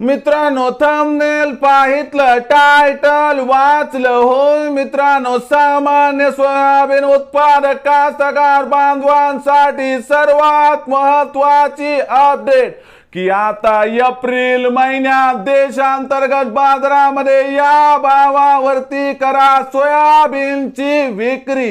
मित्रांनो thumbnail पाहितलं title वाचलं होय मित्रांनो सामान्य सोयाबीन उत्पादक कास्तकार बांधवांसाठी सर्वात महत्वाची अपडेट की आता एप्रिल महिन्यात देशांतर्गत बाजारामध्ये या भावावरती करा सोयाबीनची विक्री.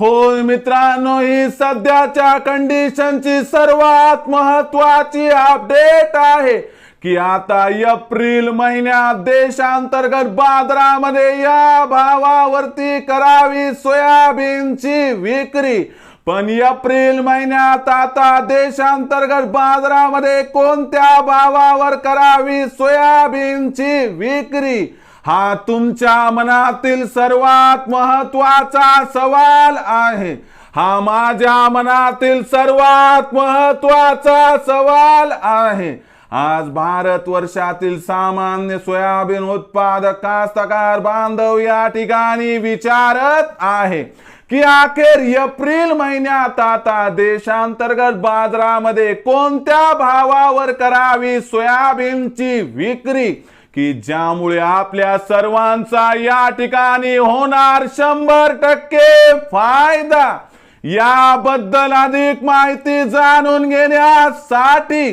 होय मित्रांनो ही सध्याच्या कंडिशनची सर्वात महत्वाची अपडेट आहे. की आता एप्रिल महिन्यात देशांतर्गत बाजारामध्ये या भावावरती करावी सोयाबीनची विक्री. पण एप्रिल महिन्यात आता देशांतर्गत बाजारामध्ये कोणत्या भावावर करावी सोयाबीनची विक्री? हा तुमच्या मनातील सर्वात महत्त्वाचा सवाल आहे. हा माझ्या मनातील सर्वात महत्त्वाचा सवाल आहे. आज भारत वर्षातील सामान्य सोयाबीन उत्पादक कास्तकार बांधव या ठिकाणी विचारत आहे की अखेर एप्रिल महिन्यात आता देशांतर्गत बाजारामध्ये कोणत्या भावावर करावी सोयाबीनची विक्री? की ज्यामुळे आपल्या सर्वांचा या ठिकाणी होणार शंभर टक्के फायदा? याबद्दल अधिक माहिती जाणून घेण्यासाठी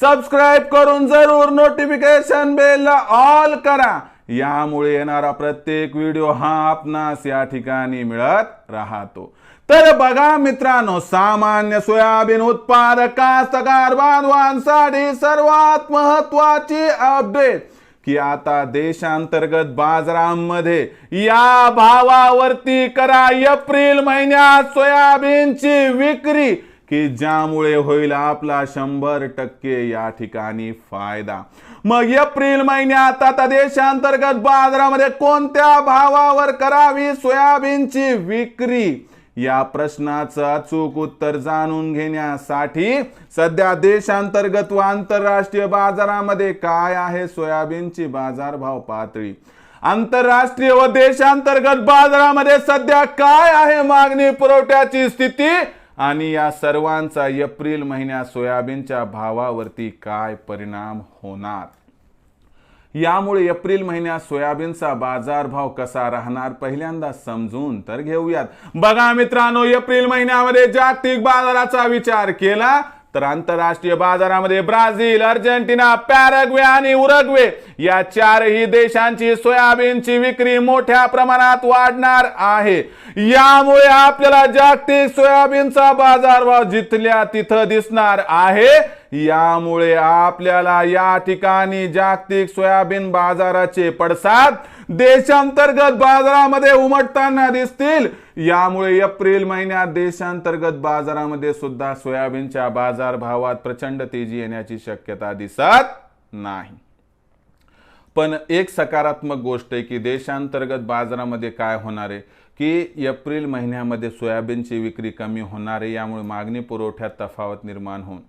सबस्क्राईब करून जरूर नोटिफिकेशन बेलला ऑल करा. यामुळे येणारा प्रत्येक व्हिडिओ हा आपणास या ठिकाणी मिळत राहतो. तर बघा मित्रांनो सामान्य सोयाबीन उत्पादक कास्तकार बांधवांसाठी सर्वात महत्वाची अपडेट की आता देशांतर्गत बाजारांमध्ये या भावावरती करा एप्रिल महिन्यात सोयाबीनची विक्री. की ज्यामुळे होईल आपला शंभर टक्के या ठिकाणी फायदा. मग एप्रिल महिन्यात आता देशांतर्गत बाजारामध्ये कोणत्या भावावर करावी सोयाबीनची विक्री? या प्रश्नाचं अचूक उत्तर जाणून घेण्यासाठी सध्या देशांतर्गत व आंतरराष्ट्रीय बाजारामध्ये काय आहे सोयाबीनची बाजारभाव पातळी? आंतरराष्ट्रीय व देशांतर्गत बाजारामध्ये सध्या काय आहे मागणी पुरवठ्याची स्थिती? आणि या सर्वांचा एप्रिल महिन्यात सोयाबीनच्या भावावरती काय परिणाम होणार? यामुळे एप्रिल महिन्यात सोयाबीनचा बाजारभाव कसा राहणार पहिल्यांदा समजून तर घेऊयात. बघा मित्रांनो एप्रिल महिन्यामध्ये जागतिक बाजाराचा विचार केला. तर आंतरराष्ट्रीय बाजारामध्ये ब्राझील अर्जेंटिना पॅरग्वे आणि उरग्वे या चारही देशांची सोयाबीनची विक्री मोठ्या प्रमाणात वाढणार आहे. यामुळे आपल्याला जागतिक सोयाबीनचा बाजारभाव जिथल्या तिथं दिसणार आहे यामुळे आपल्याला या ठिकाणी जागतिक सोयाबीन बाजाराचे पडसाद देशांतर्गत बाजारामध्ये उमटताना दिसतील. यामुळे एप्रिल महिन्यात देशांतर्गत बाजारामध्ये सुद्धा सोयाबीनच्या बाजारभावात प्रचंड तेजी येण्याची शक्यता दिसत नाही. पण एक सकारात्मक गोष्ट आहे की देशांतर्गत बाजारामध्ये काय होणार आहे? की एप्रिल महिन्यामध्ये सोयाबीनची विक्री कमी होणार आहे यामुळे मागणी पुरवठ्यात तफावत निर्माण होऊन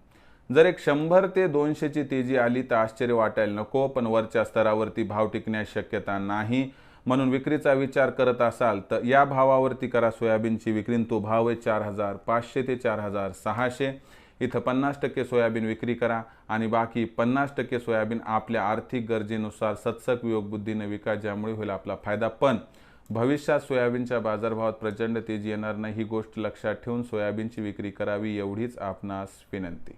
जर एक शंभर ते दोनशेची तेजी आली तर आश्चर्य वाटायला नको पण वरच्या स्तरावरती भाव टिकण्यास शक्यता नाही. म्हणून विक्रीचा विचार करत असाल तर या भावावरती करा सोयाबीनची विक्री. तो भाव आहे चार हजार पाचशे ते चार हजार सहाशे. इथं पन्नास टक्के सोयाबीन विक्री करा आणि बाकी पन्नास टक्के सोयाबीन आपल्या आर्थिक गरजेनुसार सत्सक वियोगबुद्धीने विका ज्यामुळे होईल आपला फायदा. पण भविष्यात सोयाबीनच्या बाजारभावात प्रचंड तेजी येणार नाही. ही गोष्ट लक्षात ठेवून सोयाबीनची विक्री करावी एवढीच आपणास विनंती.